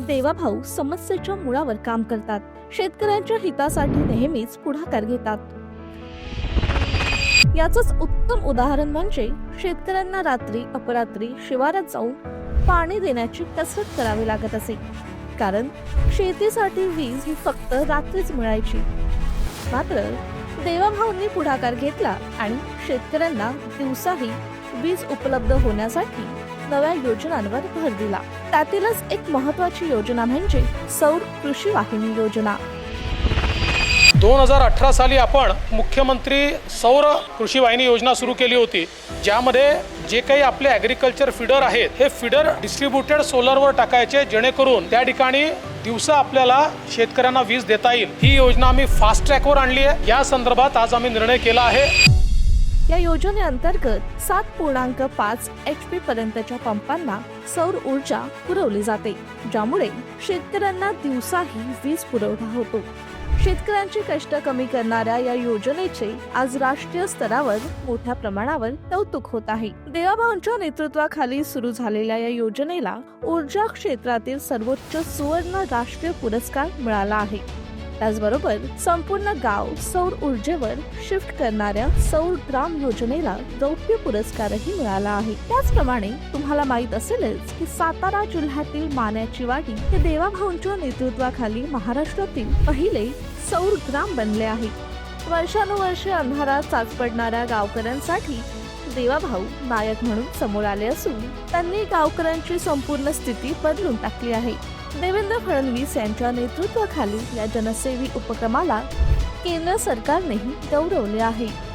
देवाभाऊ समस्येच्या मुळावर काम करतात. शेतकऱ्यांच्या हितासाठी नेहमीच पुढाकार घेतात. याचंच उत्तम उदाहरण म्हणजे शेतकऱ्यांना रात्री अपरात्री शिवारात जाऊन पाणी देण्याची कसरत करावी लागत असे. कारण शेतीसाठी वीज ही फक्त रात्रीच मिळायची. मात्र देवाभाऊंनी पुढाकार घेतला आणि शेतकऱ्यांना दिवसाही वीज उपलब्ध होण्यासाठी नव्या योजनांवर भर दिला. त्यातीलच एक महत्वाची योजना म्हणजे सौर कृषी वाहिनी योजना. दोन हजार अठरा साली आपण मुख्यमंत्री सौर कृषी वाहिनी योजना सुरू केली होती. ज्यामध्ये जे काही आपले ॲग्रिकल्चर फिडर आहेत हे फिडर डिस्ट्रीब्युटेड सोलरवर टाकायचे जेणेकरून त्या ठिकाणी दिवसा आपल्याला शेतकऱ्यांना वीज देता येईल. ही योजना आम्ही फास्ट ट्रॅकवर आणली आहे. या संदर्भात आज आम्ही निर्णय केला आहे. या योजनेअंतर्गत सात पूर्णांक पाच एच पी पर्यंतच्या पंपांना सौर ऊर्जा पुरवली जाते ज्यामुळे शेतकऱ्यांना दिवसाही वीज पुरवठा होतो. शेतकऱ्यांची कष्ट कमी करणाऱ्या या योजनेचे आज राष्ट्रीय स्तरावर मोठ्या प्रमाणावर कौतुक होत आहे. देवाभाऊंच्या नेतृत्वाखाली सुरू झालेल्या या योजनेला ऊर्जा क्षेत्रातील सर्वोच्च सुवर्ण राष्ट्रीय पुरस्कार मिळाला आहे. त्याचबरोबर संपूर्ण गाव सौर ऊर्जेवर शिफ्ट करणाऱ्या सौर ग्राम योजनेला रौप्य पुरस्कारही मिळाला आहे. त्याचप्रमाणे तुम्हाला माहीत असेलच की सातारा जिल्ह्यातील मान्याची वाडी हे देवाभाऊंच्या नेतृत्वाखाली महाराष्ट्रातील पहिले सौर ग्राम बनले आहे. वर्षानुवर्षे अंधारात चाच पडणाऱ्या गावकऱ्यांसाठी देवाभाऊ नायक म्हणून समोर आले असून त्यांनी गावकऱ्यांची संपूर्ण स्थिती बदलून टाकली आहे. देवेंद्र फडणवीस यांच्या नेतृत्वाखाली या जनसेवी उपक्रमाला केंद्र सरकारनेही गौरवले आहे.